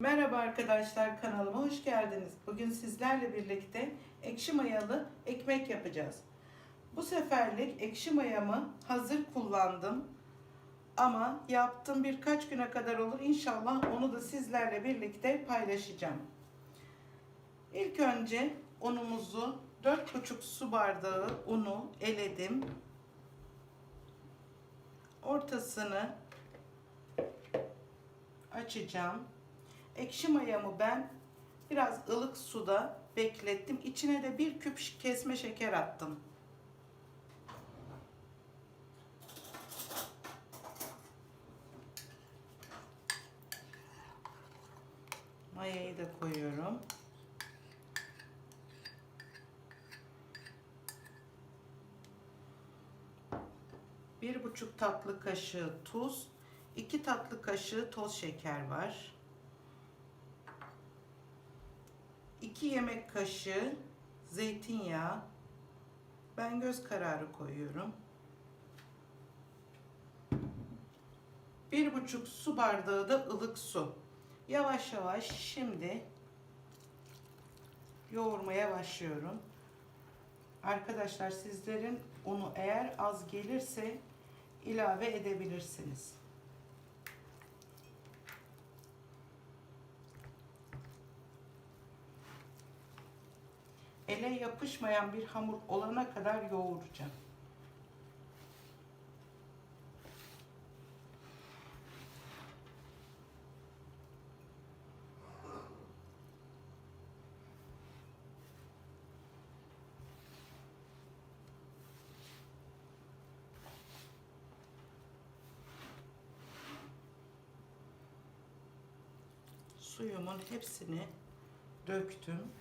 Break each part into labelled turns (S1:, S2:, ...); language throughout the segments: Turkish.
S1: Merhaba arkadaşlar kanalıma hoş geldiniz. Bugün sizlerle birlikte ekşi mayalı ekmek yapacağız. Bu seferlik ekşi mayamı hazır kullandım. Ama yaptım birkaç güne kadar olur. İnşallah onu da sizlerle birlikte paylaşacağım. İlk önce unumuzu 4,5 su bardağı unu eledim. Ortasını açacağım. Ekşi mayamı ben biraz ılık suda beklettim. İçine de bir küp kesme şeker attım. Mayayı da koyuyorum. Bir buçuk tatlı kaşığı tuz, iki tatlı kaşığı toz şeker var. 2 yemek kaşığı zeytinyağı. Ben göz kararı koyuyorum. Bir buçuk su bardağı da ılık su. Yavaş yavaş şimdi yoğurmaya başlıyorum. Arkadaşlar sizlerin unu eğer az gelirse ilave edebilirsiniz. Ele yapışmayan bir hamur olana kadar yoğuracağım. Suyumun hepsini döktüm.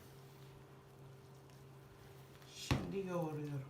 S1: Şimdi yoğuruyorum.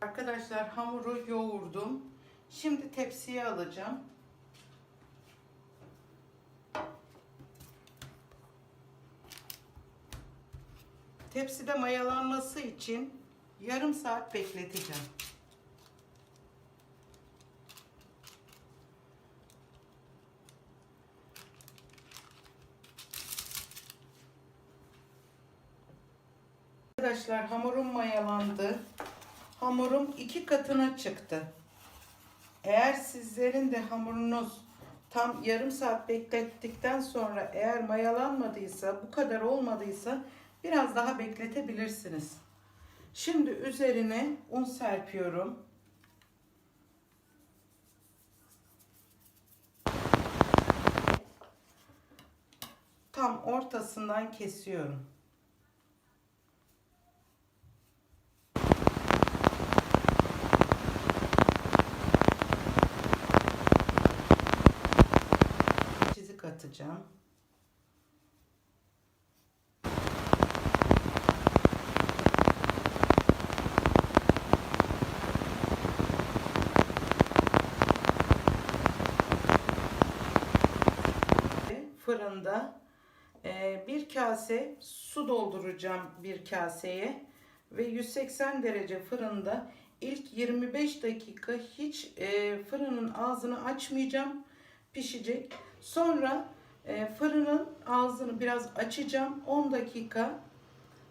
S1: Arkadaşlar hamuru yoğurdum. Şimdi tepsiye alacağım. Tepside mayalanması için yarım saat bekleteceğim. Arkadaşlar hamurum mayalandı hamurum iki katına çıktı. Eğer sizlerin de hamurunuz tam yarım saat beklettikten sonra eğer mayalanmadıysa, bu kadar olmadıysa biraz daha bekletebilirsiniz. Şimdi üzerine un serpiyorum. Tam ortasından kesiyorum. Fırında e, bir kase su dolduracağım bir kaseye ve 180 derece fırında ilk 25 dakika hiç e, fırının ağzını açmayacağım pişecek. Sonra e, fırının ağzını biraz açacağım. 10 dakika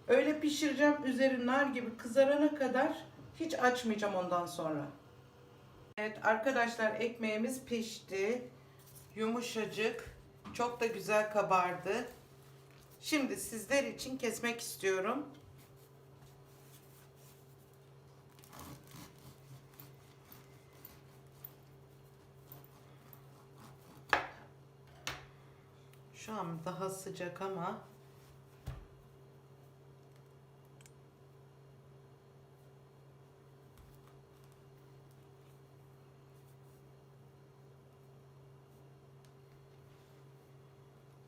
S1: öyle pişireceğim. Üzeri nar gibi kızarana kadar hiç açmayacağım ondan sonra. Evet arkadaşlar ekmeğimiz pişti. Yumuşacık. Çok da güzel kabardı. Şimdi sizler için kesmek istiyorum. Şu an daha sıcak ama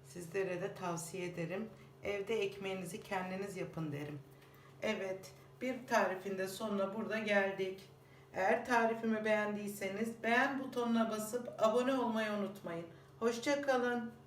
S1: Sizlere de tavsiye ederim. Evde ekmeğinizi kendiniz yapın derim. Evet, bir tarifinde sonuna burada geldik. Eğer tarifimi beğendiyseniz beğen butonuna basıp abone olmayı unutmayın. Hoşça kalın.